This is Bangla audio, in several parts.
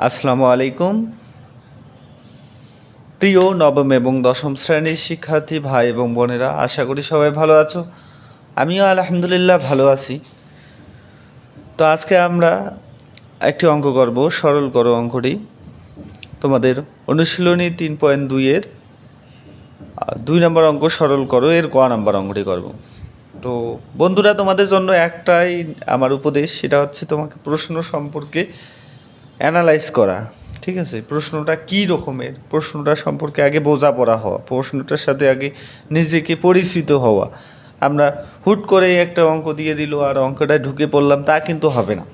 আসসালামু আলাইকুম। প্রিয় নবম এবং দশম শ্রেণির শিক্ষার্থী ভাই এবং বোনেরা, আশা করি সবাই ভালো আছো। আমিও আলহামদুলিল্লাহ ভালো আছি। তো আজকে আমরা একটি অঙ্ক করব, সরল করো অঙ্কটি। তোমাদের অনুশীলনী তিন পয়েন্ট দুইয়ের দুই নম্বর অঙ্ক সরল করো, এর ক নম্বর অঙ্কটি করব। তো বন্ধুরা, তোমাদের জন্য একটাই আমার উপদেশ, সেটা হচ্ছে তোমাকে প্রশ্ন সম্পর্কে অ্যানালাইজ করা, ঠিক আছে? প্রশ্নটা কী রকমের? প্রশ্নটা সম্পর্কে আগে বোঝাপড়া হওয়া, প্রশ্নটার সাথে আগে নিজেকে পরিচিত হওয়া। আমরা হুট করে একটা অঙ্ক দিয়ে দিল আর অঙ্কটা ঢুকে পড়লাম, তা কিন্তু হবে না।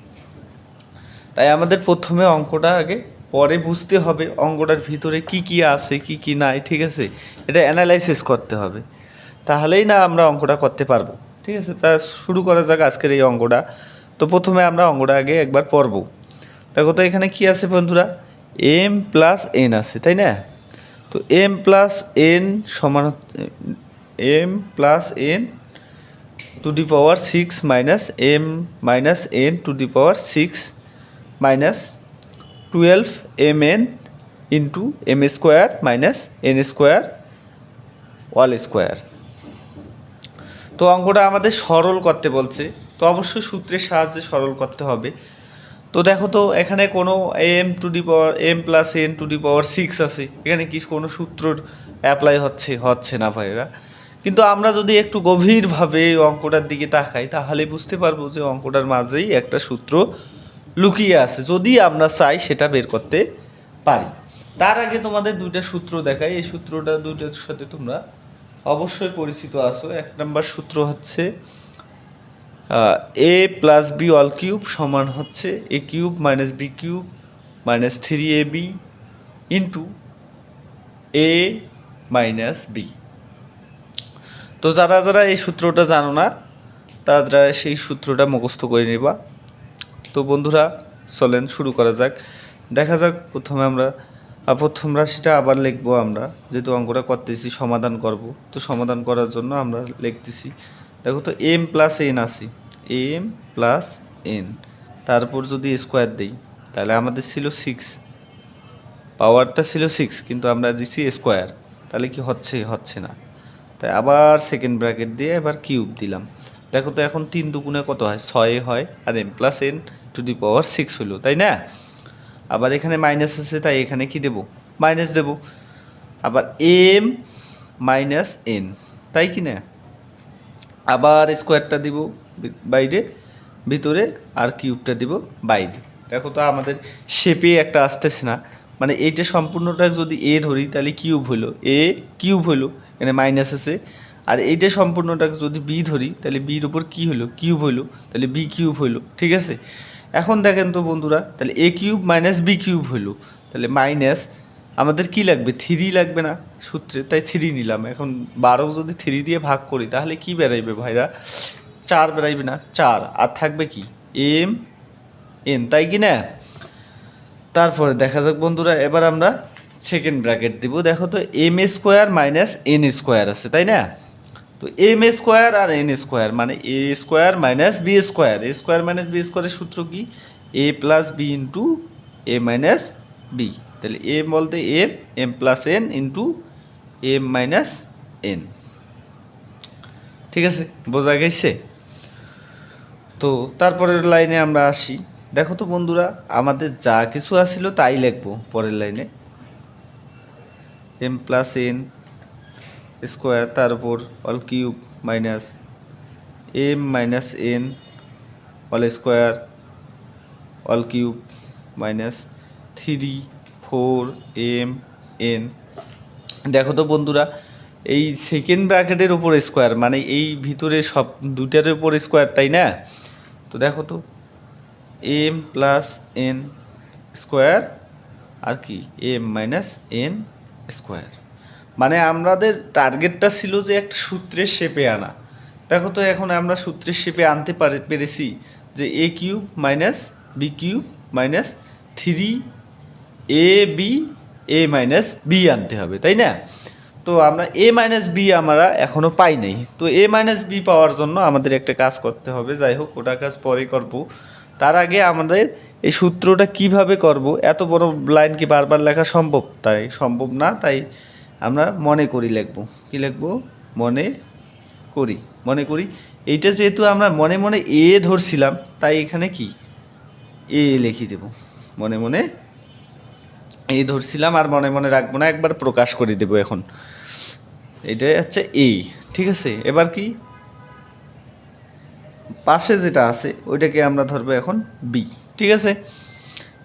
তাই আমাদের প্রথমে অঙ্কটা আগে, পরে বুঝতে হবে অঙ্কটার ভিতরে কি কি আছে, কি কি নাই, ঠিক আছে? এটা অ্যানালাইসিস করতে হবে। তাহলেই না আমরা অঙ্কটা করতে পারব, ঠিক আছে? তা শুরু করা যাক আজকের এই অঙ্কটা। তো প্রথমে আমরা অঙ্কটা আগে একবার পড়ব। দেখো তো এখানে কি আছে বন্ধুরা? এম প্লাস এন আছে, তাই না? তো এম প্লাস এন সমান M plus N to the power six minus M minus N to the power six minus twelve M N into M square minus N square whole square তো অঙ্কটা আমাদের সরল করতে বলছে। তো অবশ্যই সূত্রের সাহায্যে সরল করতে হবে। তো দেখো তো, এখানে কোনো M to the power M plus N to the power six আছে। এখানে কি কোনো সূত্র অ্যাপ্লাই হচ্ছে হচ্ছে না ভাইরা কিন্তু আমরা যদি একটু গভীরভাবে অঙ্কটার দিকে তাকাই, তাহলে বুঝতে পারব যে অঙ্কটার মাঝেই একটা সূত্র লুকিয়ে আছে। যদি আমরা চাই সেটা বের করতে পারি। তার আগে তোমাদের দুইটা সূত্র দেখাই। এই সূত্রটা দুইটার সাথে তোমরা অবশ্যই পরিচিত আছো। এক নম্বর সূত্র হচ্ছে A plus B all cube সমান হচ্ছে A cube minus B cube minus three A B into A minus B তো যারা যারা এই সূত্রটা জানো না, তারা সেই সূত্রটা মুখস্থ করে নেবা। তো বন্ধুরা, চলেন শুরু করা যাক। দেখা যাক প্রথমে আমরা প্রথম রাশিটা আবার লিখব আমরা, যেহেতু অঙ্কটা করতেছি, সমাধান করব। তো সমাধান করার জন্য আমরা লিখতেছি দেখো তো এম প্লাস এন আছে। এম প্লাস এন তারপর যদি স্কোয়ার দেই, তাহলে আমাদের ছিল সিক্স পাওয়ারটা ছিল সিক্স কিন্তু আমরা দিছি স্কোয়ার তাহলে কি হচ্ছে? হচ্ছে না। তাই আবার সেকেন্ড ব্র্যাকেট দিয়ে এবার কিউব দিলাম। দেখো তো এখন তিন দুগুণে কত হয়? ছয় হয়, আর M plus N to the power six হলো, তাই না? আবার এখানে মাইনাস আছে, তাই এখানে কি দেব? মাইনাস দেব। আবার এম মাইনাস এন তাই কি না আবার স্কোয়ারটা দিব বাইরে, ভিতরে আর কিউবটা দিব বাইরে। দেখো তো আমাদের শেপে একটা আসতেছে না। মানে এইটা সম্পূর্ণটা যদি এ ধরি, তাহলে কিউব হলো। এ কিউব হলো, এখানে মাইনাস আছে। আর এইটা সম্পূর্ণটাকে যদি বি ধরি, তাহলে বির উপর কি হলো? কিউব হলো। তাহলে বি কিউব হলো, ঠিক আছে? এখন দেখেন তো বন্ধুরা, তাহলে A cube minus B cube হলো। তাহলে মাইনাস আমাদের কি লাগবে? থ্রি লাগবে না সূত্রে, তাই থ্রি নিলাম। এখন বারো যদি থ্রি দিয়ে ভাগ করি, তাহলে কি বেরাইবে ভাইরা? চার বেরাইবে না, চার। আর থাকবে কি? এম, এন, তাই কি না? তারপরে দেখা যাক বন্ধুরা, এবার আমরা সেকেন্ড ব্র্যাকেট দিব। দেখো তো M square minus N square আছে, তাই না? তো এম স্কোয়ার আর এন স্কোয়ার মানে A square minus B square A square minus B স্কোয়ারের সূত্র কি? A plus B into A minus B তাহলে এম বলতে M M plus N into M minus N ঠিক আছে? বোঝা গেছে? তো তারপরের লাইনে আমরা আসি। দেখো তো বন্ধুরা, আমাদের যা কিছু আসছিল তাই লিখব পরের লাইনে। এম প্লাস এন স্কোয়ার তার উপর all cube minus M minus N all square all cube minus three four, M, N. দেখো তো বন্ধুরা, এই সেকেন্ড ব্র্যাকেটের উপর স্কোয়ার মানে এই ভিতরে সব দুটার উপর স্কোয়ার তাই না? তো দেখো তো, এম প্লাস এন স্কোয়ার আর কি? এম মাইনাস এন স্কোয়ার মানে আমাদের টার্গেটটা ছিল যে একটা সূত্রের শেপে আনা। দেখো তো এখন আমরা সূত্রের শেপে আনতে পারে, পেরেছি যে A cube minus B cube minus three A B A minus B আনতে হবে, তাই না? তো আমরা এ মাইনাস বি আমরা এখনও পাই নাই। তো এ মাইনাস বি পাওয়ার জন্য আমাদের একটা কাজ করতে হবে, যাই হোক, ওটা কাজ পরে করব। তার আগে আমাদের এই সূত্রটা কীভাবে করব? এত বড় লাইন কি বারবার লেখা সম্ভব? তাই সম্ভব না, তাই আমরা মনে করি লিখব। কি লিখব? মনে করি মনে করি। এইটা যেহেতু আমরা মনে মনে এ ধরছিলাম, তাই এখানে কি? এ লিখে দেব। মনে মনে এই ধরছিলাম আর মনে মনে রাখব না, একবার প্রকাশ করে দেবো এখন। এটাই হচ্ছে এ ঠিক আছে? এবার কি? পাশে যেটা আছে, ওইটাকে আমরা ধরবো এখন বি ঠিক আছে?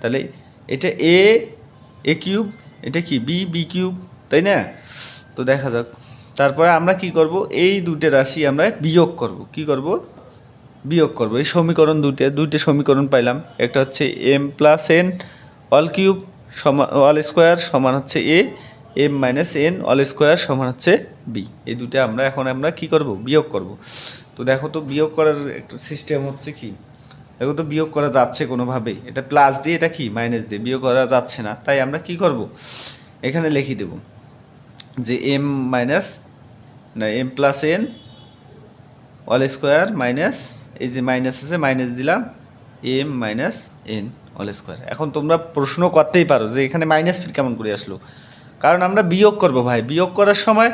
তাহলে এটা এ এ কিউব এটা কি? বি বি কিউব তাই না? তো দেখা যাক। তারপরে আমরা কি করব? এই দুটো রাশি আমরা বিয়োগ করব। কি করব? বিয়োগ করব। এই সমীকরণ দুটো দুইটা সমীকরণ পাইলাম। একটা হচ্ছে M plus N all cube সমান অল স্কোয়ার সমান হচ্ছে A, M minus N all square সমান হচ্ছে বি। এই দুটো আমরা, এখন আমরা কি করব? বিয়োগ করব। তো দেখো তো, বিয়োগ করার একটা সিস্টেম হচ্ছে কি? দেখো তো, বিয়োগ করা যাচ্ছে কোনোভাবেই এটা প্লাস দিয়ে এটা কি? মাইনাস দিয়ে। বিয়োগ করা যাচ্ছে না। তাই আমরা কি করব? এখানে লিখে দেব যে এম মাইনাস, না, M plus N all square minus, এই যে মাইনাস আছে মাইনাস দিলাম। M minus N all square এখন তোমরা প্রশ্ন করতেই পারো যে এখানে মাইনাস ফির কেমন করে আসলো। কারণ আমরা বিয়োগ করব ভাই। বিয়োগ করার সময়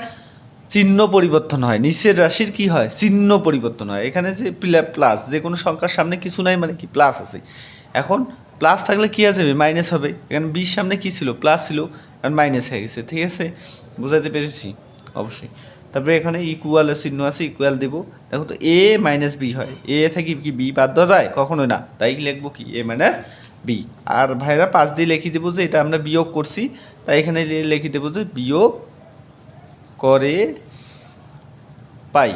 চিহ্ন পরিবর্তন হয়। নিচের রাশির কি হয়? চিহ্ন পরিবর্তন হয়। এখানে যে প্লাস যে কোনো সংখ্যার সামনে কিছু নাই মানে কি? প্লাস আছে। এখন প্লাস থাকলে কী আছে মাইনাস হবে। এখানে বিশ সামনে কি ছিল? প্লাস ছিল। এখন মাইনাস হয়ে গেছে। ঠিক আছে? বুঝাতে পেরেছি? অবশ্যই। তারপরে এখানে ইকুয়ালের চিহ্ন আছে ইকুয়াল দেবো। দেখো তো এ মাইনাস বি হয়। এ থাকি কি বি বাদ দেওয়া যায়? কখনোই না। তাই লিখব কি? এ মাইনাস বি আর ভাইরা পাঁচ দিয়ে লিখে দেবো যে এটা আমরা বিয়োগ করছি। তাই এখানে লিখে দেবো যে বিয়োগ করে পাই।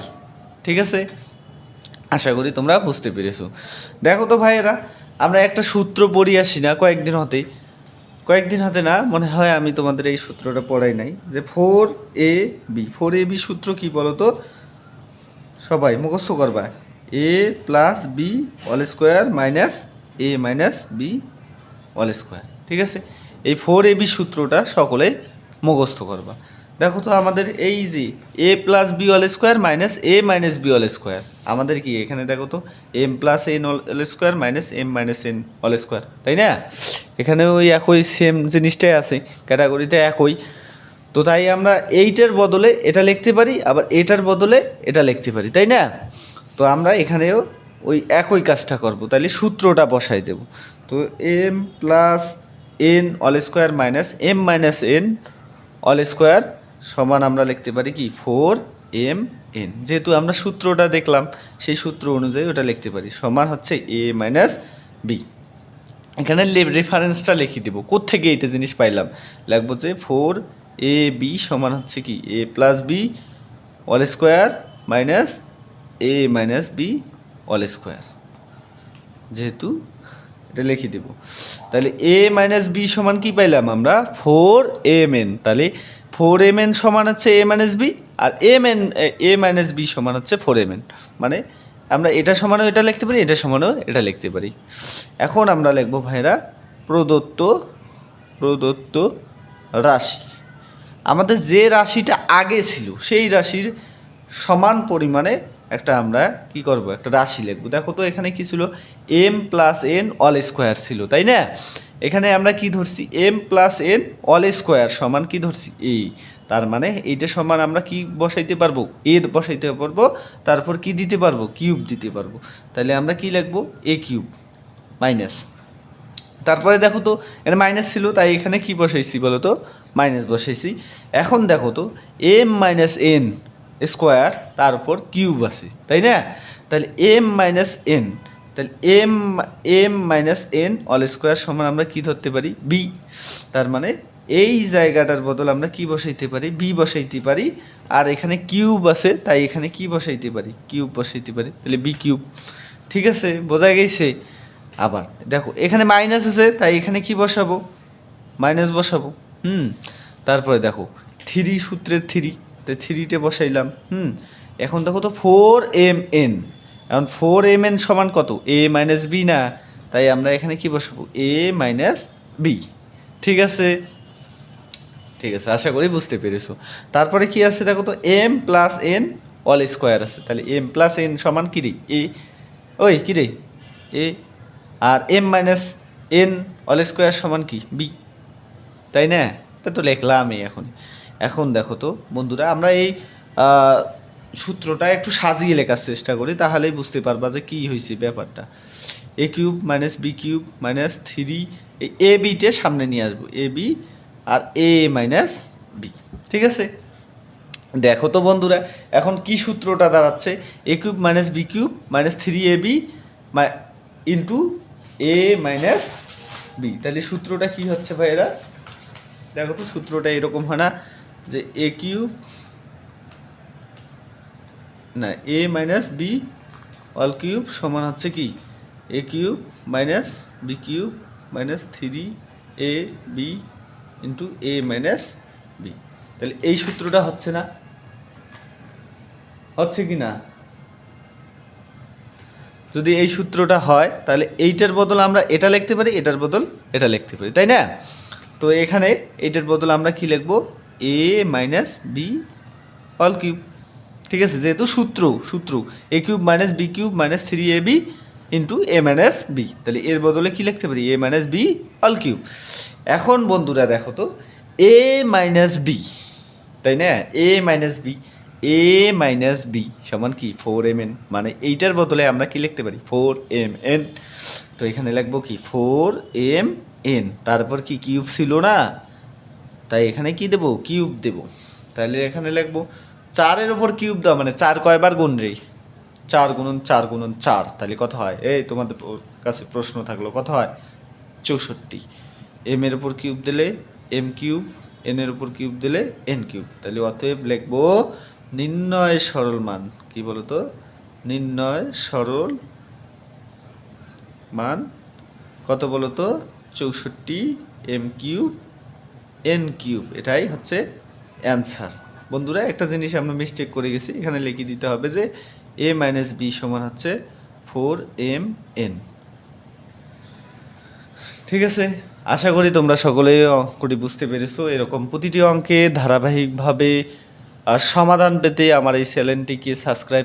ঠিক আছে? আশা করি তোমরা বুঝতে পেরেছ। দেখো তো ভাইয়েরা, আমরা একটা সূত্র পড়ি আসি না কয়েকদিন হতে কয়েকদিন হাতে না মনে হয় আমি তোমাদের এই সূত্রটা পড়াই নাই যে four A B four A B সূত্র কি বলো তো সবাই মুখস্থ করবা। A plus B all square minus A minus B all square ঠিক আছে? এই ফোর এ বি সূত্রটা সকলেই মুখস্থ করবা। দেখো তো আমাদের এই যে A plus B all square minus A minus B all square আমাদের কি এখানে দেখো তো? M plus N all square minus M minus N all square তাই না? এখানে ওই একই সেম জিনিসটাই আছে ক্যাটাগরিটা একই। তো তাই আমরা এইটার বদলে এটা লিখতে পারি, আবার এটার বদলে এটা লিখতে পারি, তাই না? তো আমরা এখানেও ওই একই কাজটা করব তাহলে সূত্রটা বসাই দেব। তো M plus N all square minus M minus N all square সমান আমরা লিখতে পারি কি? ফোর এম এন যেহেতু আমরা সূত্রটা দেখলাম, সেই সূত্র অনুযায়ী ওটা লিখতে পারি। সমান হচ্ছে এ মাইনাস বি এখানে রেফারেন্সটা লিখে দেবো। কোত্থেকে এইটা জিনিস পাইলাম? লাগবো যে ফোর এ বি সমান হচ্ছে কি? A plus B all square minus A minus B all square যেহেতু এটা লিখে দেব। তাহলে এ মাইনাস বি সমান কি পাইলাম আমরা? ফোর এম এন তাহলে ফোর এম এন সমান হচ্ছে A minus B R M N A minus B সমান হচ্ছে ফোর এম এন মানে আমরা এটা সমানও এটা লিখতে পারি, এটা সমানও এটা লিখতে পারি। এখন আমরা লিখব ভাইরা প্রদত্ত প্রদত্ত রাশি। আমাদের যে রাশিটা আগে ছিল, সেই রাশির সমান পরিমাণে একটা আমরা কি করব? একটা রাশি লিখব। দেখো তো এখানে কি ছিল? M plus N all square ছিল, তাই না? এখানে আমরা কি ধরছি? M plus N all square সমান কি ধরছি? এই তার মানে এইটা সমান আমরা কি বসাইতে পারব? এ বসাইতে পারব, তারপর কি দিতে পারব? কিউব দিতে পারব। তাহলে আমরা কি লিখব? এ কিউব মাইনাস তারপরে দেখো তো এটা মাইনাস ছিল, তাই এখানে কি বসাইছি বলো তো? মাইনাস বসাইছি। এখন দেখো তো এম মাইনাস এন স্কোয়ার তার উপর কিউব আছে, তাই না? তাহলে এম মাইনাস এন তাহলে M M minus N all square সমান আমরা কি ধরতে পারি? বি তার মানে এই জায়গাটার বদল আমরা কি বসাইতে পারি? বি বসাইতে পারি, আর এখানে কিউব আছে, তাই এখানে কি বসাইতে পারি? কিউব বসাইতে পারি, তাহলে বি কিউব ঠিক আছে? বোঝা গেছে? আবার দেখো, এখানে মাইনাস আছে, তাই এখানে কি বসাবো? মাইনাস বসাবো, হুম, তারপরে দেখো থ্রি সূত্রের থ্রি তাই থ্রিতে বসাইলাম, হুম? এখন দেখো তো ফোর এম এন। এখন ফোর এম এন সমান কত? এ মাইনাস বি না? তাই আমরা এখানে কি বসাবো? A minus B. ঠিক আছে? ঠিক আছে, আশা করি বুঝতে পেরেছ। তারপরে কি আছে দেখো তো? M plus N all square আছে। তাহলে এম প্লাস এন সমান কী রে? এ, ওই কী রে? এ। আর M minus N whole square সমান কি? বি। তাই না? তা তো লিখলামই এখন। এখন দেখো তো, বন্ধুরা, আমরা এই সূত্রটা একটু সাজিয়ে লেখার চেষ্টা করি, তাহলেই বুঝতে পারবা যে কী হয়েছে ব্যাপারটা। A cube minus B cube minus three A বিটে সামনে নিয়ে আসব এ বি আর এ মাইনাস বি ঠিক আছে? দেখো তো বন্ধুরা, এখন কি সূত্রটা দাঁড়াচ্ছে? A cube minus B cube minus three A B into A minus B তাহলে সূত্রটা কি হচ্ছে ভাইয়েরা? দেখো তো সূত্রটা এরকম হয় না। যে এ কিউব না A minus B whole cube সমান হচ্ছে কি? A cube minus B cube minus three A B into A minus B তাহলে এই সূত্রটা হচ্ছে না? হচ্ছে কি না? যদি এই সূত্রটা হয়, তাহলে এইটার বদল আমরা এটা লিখতে পারি, এটার বদল এটা লিখতে পারি, তাই না? তো এখানে এইটার বদল আমরা কি লিখব? A minus B whole cube ঠিক আছে, যেহেতু সূত্র সূত্র। A cube minus B cube minus three A B into A minus B তাহলে এর বদলে কি লিখতে পারি? A minus B whole cube এখন বন্ধুরা দেখো তো এ মাইনাস বি তাই না? A minus B A minus B সমান কি? ফোর এম এন মানে এইটার বদলে আমরা কি লিখতে পারি? ফোর এম এন তো এখানে লিখব কি? ফোর এম এন তারপর কি কিউব ছিল না? তাই এখানে কি দেবো? কিউব দেবো। তাহলে এখানে লিখব, চারের ওপর কিউব দাও মানে চার কয়বার গুণ রে? চার গুণন চার গুণন চার। তাহলে কত হয়? এই তোমাদের কাছে প্রশ্ন থাকল, কত হয়? চৌষট্টি। এম এর উপর কিউব দিলে এম কিউব এন এর উপর কিউব দিলে এন কিউব তাহলে অতএব লিখব, নির্ণয় সরল মান। কি বলতো? নির্ণয় সরল মান কত বলতো? চৌষট্টি এম কিউব এন কিউব এটাই হচ্ছে অ্যান্সার বন্ধুরা, একটা জিনিস আমরা মিস্টেক করে গেছি, এখানে লিখে দিতে হবে যে এ মাইনাস বি সমান হচ্ছে ফোর এম এন ঠিক আছে? আশা করি তোমরা সকলেই অঙ্কটি বুঝতে পেরেছ। এরকম প্রতিটি অঙ্কে ধারাবাহিকভাবে সমাধান পেতে আমার এই চ্যানেলটিকে সাবস্ক্রাইব